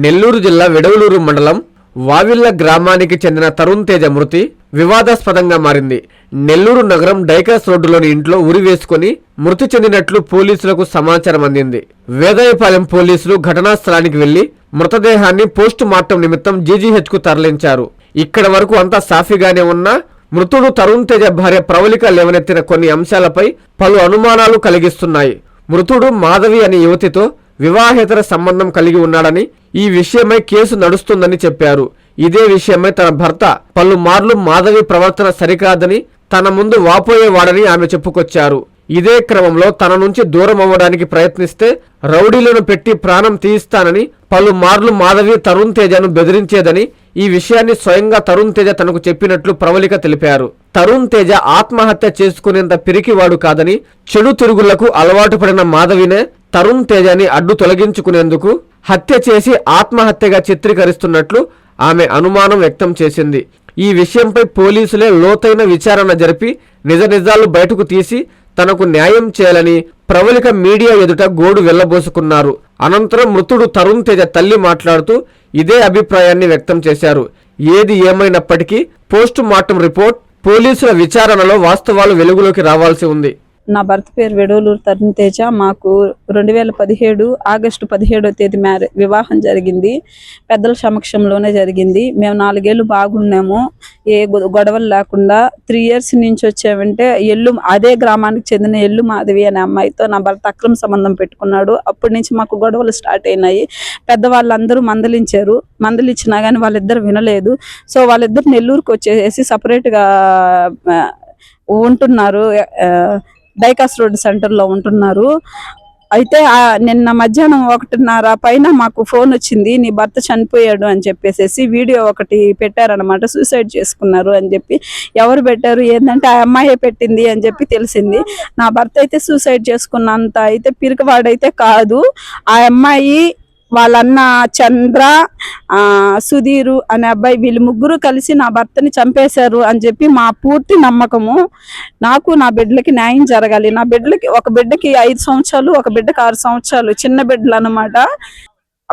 నెల్లూరు జిల్లా వెడవలూరు మండలం వావిల్ల గ్రామానికి చెందిన తరుణ్ తేజ మృతి వివాదాస్పదంగా మారింది. నెల్లూరు నగరం డైకాస్ రోడ్డులోని ఇంట్లో ఉరి వేసుకుని మృతి చెందినట్లు పోలీసులకు సమాచారం అందింది. వేదాయపాలెం పోలీసులు ఘటనా స్థలానికి వెళ్ళి మృతదేహాన్ని పోస్టు మార్టం నిమిత్తం జీజీహెచ్కు తరలించారు. ఇక్కడ వరకు అంతా సాఫీగానే ఉన్నా మృతుడు తరుణ్ తేజ భార్య ప్రవళిక లేవనెత్తిన కొన్ని అంశాలపై పలు అనుమానాలు కలిగిస్తున్నాయి. మృతుడు మాధవి అనే యువతితో వివాహేతర సంబంధం కలిగి ఉన్నాడని ఈ విషయమై కేసు నడుస్తుందని చెప్పారు. ఇదే విషయమై తన భర్త పలుమార్లు మాధవి ప్రవర్తన సరికాదని తన ముందు వాపోయేవాడని ఆమె చెప్పుకొచ్చారు. ఇదే క్రమంలో తన నుంచి దూరం అవ్వడానికి ప్రయత్నిస్తే రౌడీలను పెట్టి ప్రాణం తీయిస్తానని పలుమార్లు మాధవి తరుణ్ తేజను బెదిరించేదని ఈ విషయాన్ని స్వయంగా తరుణ్ తేజ తనకు చెప్పినట్లు ప్రవళిక తెలిపారు. తరుణ్ తేజ ఆత్మహత్య చేసుకునేంత పిరికివాడు కాదని చెడు తిరుగులకు అలవాటు పడిన మాధవినే తరుణ్ తేజని అడ్డు తొలగించుకునేందుకు హత్య చేసి ఆత్మహత్యగా చిత్రీకరిస్తున్నట్లు ఆమె అనుమానం వ్యక్తం చేసింది. ఈ విషయంపై పోలీసులే లోతైన విచారణ జరిపి నిజ నిజాలు బయటకు తీసి తనకు న్యాయం చేయాలని ప్రవళిక మీడియా ఎదుట గోడు వెళ్ళబోసుకున్నారు. అనంతరం మృతుడు తరుణ్ తేజ తల్లి మాట్లాడుతూ ఇదే అభిప్రాయాన్ని వ్యక్తం చేశారు. ఏది ఏమైనప్పటికీ పోస్టుమార్టం రిపోర్ట్ పోలీసుల విచారణలో వాస్తవాలు వెలుగులోకి రావాల్సి ఉంది. నా భర్త పేరు వెడోలూరు తరుణ్ తేజ. మాకు రెండు వేల పదిహేడు ఆగస్టు పదిహేడో తేదీ మ్యారే వివాహం జరిగింది. పెద్దల సమక్షంలోనే జరిగింది. మేము నాలుగేళ్ళు బాగున్నాము. ఏ గొడవలు లేకుండా త్రీ ఇయర్స్ నుంచి వచ్చామంటే ఎల్లు అదే గ్రామానికి చెందిన ఎల్లు మాధవి అనే అమ్మాయితో నా భర్త అక్రమ సంబంధం పెట్టుకున్నాడు. అప్పటి నుంచి మాకు గొడవలు స్టార్ట్ అయినాయి. పెద్దవాళ్ళందరూ మందలించారు. మందలిచ్చినా కానీ వాళ్ళిద్దరు వినలేదు. సో వాళ్ళిద్దరు నెల్లూరుకి వచ్చేసి సపరేట్గా ఉంటున్నారు. డైకాస్ రోడ్ సెంటర్లో ఉంటున్నారు. అయితే నిన్న మధ్యాహ్నం ఒకటిన్నర పైన మాకు ఫోన్ వచ్చింది నీ భర్త చనిపోయాడు అని చెప్పేసి వీడియో ఒకటి పెట్టారనమాట సూసైడ్ చేసుకున్నారు అని చెప్పి ఎవరు పెట్టారు? ఏంటంటే ఆ అమ్మాయే పెట్టింది అని చెప్పి తెలిసింది. నా భర్త అయితే సూసైడ్ చేసుకున్నంత అయితే పిరికవాడైతే కాదు. ఆ అమ్మాయి వాళ్ళన్న చంద్ర సుధీరు అనే అబ్బాయి వీళ్ళు ముగ్గురు కలిసి నా భర్తని చంపేశారు అని చెప్పి మా పూర్తి నమ్మకము. నాకు నా బిడ్డలకి న్యాయం జరగాలి. నా బిడ్డలకి ఒక బిడ్డకి ఐదు సంవత్సరాలు ఒక బిడ్డకి ఆరు సంవత్సరాలు చిన్న బిడ్డలు అన్నమాట.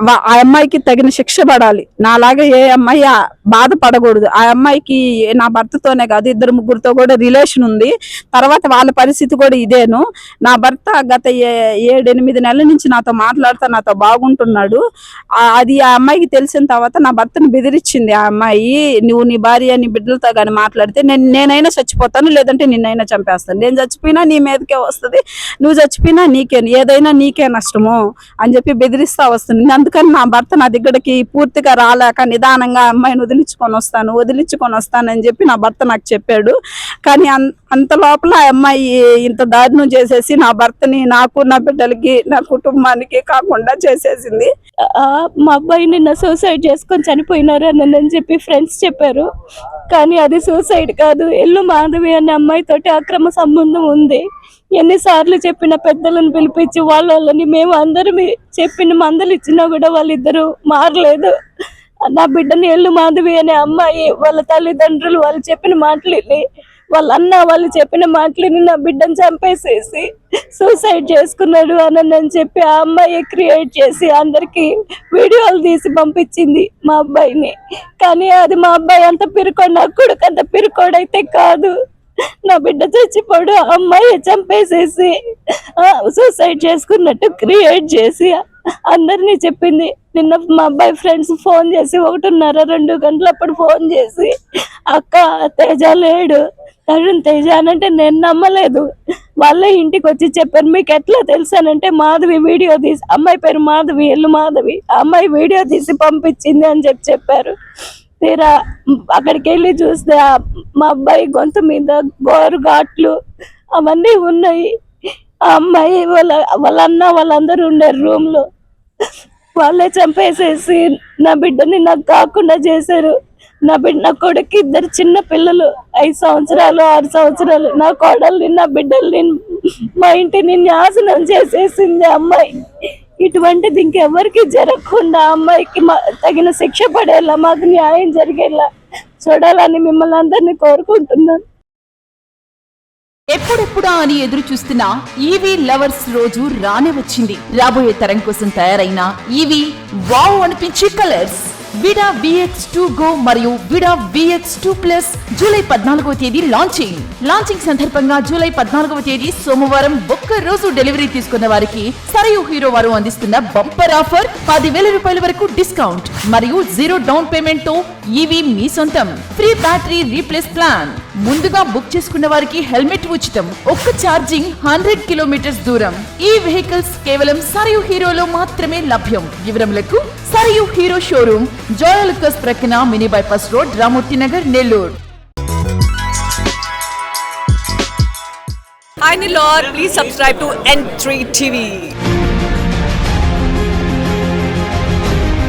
ఆ అమ్మాయికి తగిన శిక్ష పడాలి. నాలాగా ఏ అమ్మాయి ఆ బాధపడకూడదు ఆ అమ్మాయికి నా భర్తతోనే కాదు ఇద్దరు ముగ్గురితో కూడా రిలేషన్ ఉంది. తర్వాత వాళ్ళ పరిస్థితి కూడా ఇదేను. నా భర్త గత ఏ- ఏడెనిమిది నెలల నుంచి నాతో మాట్లాడుతా నాతో బాగుంటున్నాడు. అది ఆ అమ్మాయికి తెలిసిన తర్వాత నా భర్తను బెదిరించింది ఆ అమ్మాయి నువ్వు నీ భార్య నీ బిడ్డలతో కానీ మాట్లాడితే నేను నేనైనా చచ్చిపోతాను లేదంటే నిన్నైనా చంపేస్తాను. నేను చచ్చిపోయినా నీ మీదకే వస్తుంది నువ్వు చచ్చిపోయినా నీకే ఏదైనా నీకే నష్టము అని చెప్పి బెదిరిస్తా వస్తుంది. అందుకని నా భర్త నా దగ్గరికి పూర్తిగా రాలేక నిదానంగా అమ్మాయిని వదిలించుకొని వస్తాను వదిలించుకొని వస్తానని చెప్పి నా భర్త నాకు చెప్పాడు. కానీ అంత లోపల ఆ అమ్మాయి ఇంత దారుణం చేసేసి నా భర్తని నాకు నా బిడ్డలకి నా కుటుంబానికి కాకుండా చేసేసింది. ఆ, మా అబ్బాయి నిన్న సూసైడ్ చేసుకొని చనిపోయినారు అని అని చెప్పి ఫ్రెండ్స్ చెప్పారు. కానీ అది సూసైడ్ కాదు. ఎల్లు మాధవి అనే అమ్మాయితోటి అక్రమ సంబంధం ఉంది. ఎన్నిసార్లు చెప్పిన పెద్దలను పిలిపించి వాళ్ళ వాళ్ళని మేము అందరం చెప్పిన మందలు ఇచ్చినా కూడా వాళ్ళిద్దరూ మారలేదు. నా బిడ్డని ఎల్లు మాధవి అనే అమ్మాయి వాళ్ళ తల్లిదండ్రులు వాళ్ళు చెప్పిన మాటలు వాళ్ళ అన్న వాళ్ళు చెప్పిన మాటలని నా బిడ్డను చంపేసేసి సూసైడ్ చేసుకున్నాడు అని అని చెప్పి ఆ అమ్మాయి క్రియేట్ చేసి అందరికి వీడియోలు తీసి పంపించింది మా అబ్బాయిని. కానీ అది మా అబ్బాయి అంత పిరుకోడు నా కొడుకు అంత పిరుకోడైతే కాదు. నా బిడ్డ చచ్చిపోడు ఆ అమ్మాయి చంపేసేసి సూసైడ్ చేసుకున్నట్టు క్రియేట్ చేసి అందరినీ చెప్పింది. నిన్న మా అబ్బాయి ఫ్రెండ్స్ ఫోన్ చేసి ఒకటిన్నర రెండు గంటలప్పుడు ఫోన్ చేసి అక్క తేజ లేడు. తరుణ్ తేజ అని అంటే నేను నమ్మలేదు. వాళ్ళే ఇంటికి వచ్చి చెప్పారు మీకు ఎట్లా తెలుసానంటే మాధవి వీడియో తీసి అమ్మాయి పేరు మాధవి ఎల్లు మాధవి. ఆ అమ్మాయి వీడియో తీసి పంపించింది అని చెప్పి చెప్పారు. తీరా అక్కడికి వెళ్ళి చూస్తే మా అబ్బాయి గొంతు మీద గోరు ఘాట్లు అవన్నీ ఉన్నాయి. ఆ అమ్మాయి వాళ్ళ వాళ్ళ అన్న వాళ్ళందరూ ఉన్నారు రూమ్లో వాళ్ళే చంపేసేసి నా బిడ్డని నాకు కాకుండా చేశారు. నా బిడ్డ నా కొడుకు ఇద్దరు చిన్న పిల్లలు ఐదు సంవత్సరాలు ఆరు సంవత్సరాలు. నా కోడల్ని నా బిడ్డల్ని మా ఇంటిని నాశనం చేసేసింది అమ్మాయి. ఇటువంటిది ఇంకెవరికి జరగకుండా అమ్మాయికి మా- తగిన శిక్ష పడేలా మాకు న్యాయం జరిగేలా చూడాలని మిమ్మల్ని అందరినీ కోరుకుంటున్నాను. ఎప్పుడెప్పుడా అని ఎదురు చూస్తున్న ఈవీ లవర్స్ రోజు రానే వచ్చింది. రాబోయే తరం కోసం తయారైన ఈవీ వావ్ అనిపించే colours. Vida VX two go మరియు Vida VX two plus July పద్నాలుగవ తేదీ లాంచింగ్ లాంచింగ్ సందర్భంగా జూలై పద్నాలుగవ తేదీ సోమవారం ఒక్క రోజు డెలివరీ తీసుకున్న వారికి సరయు హీరో వారు అందిస్తున్న బంపర్ ఆఫర్ పదివేల రూపాయల వరకు డిస్కౌంట్ మరియు జీరో డౌన్ పేమెంట్తో ఈవీ మీ సొంతం. ఫ్రీ బ్యాటరీ రీప్లేస్ ప్లాన్ ముందుగా బుక్ చేసుకున్న వారికి హెల్మెట్ ఉచితం. ఒక్క ఛార్జింగ్ హండ్రెడ్ కిలోమీటర్స్ దూరం. ఈ వెహికల్స్ కేవలం సరయు హీరోలో మాత్రమే లభ్యం. వివరములకు సరయు హీరో షోరూమ్ జోయల్కస్ ప్రక్కన mini bypass road Ramurthy Nagar Nellore. Hi Nilor, please subscribe to N3 TV.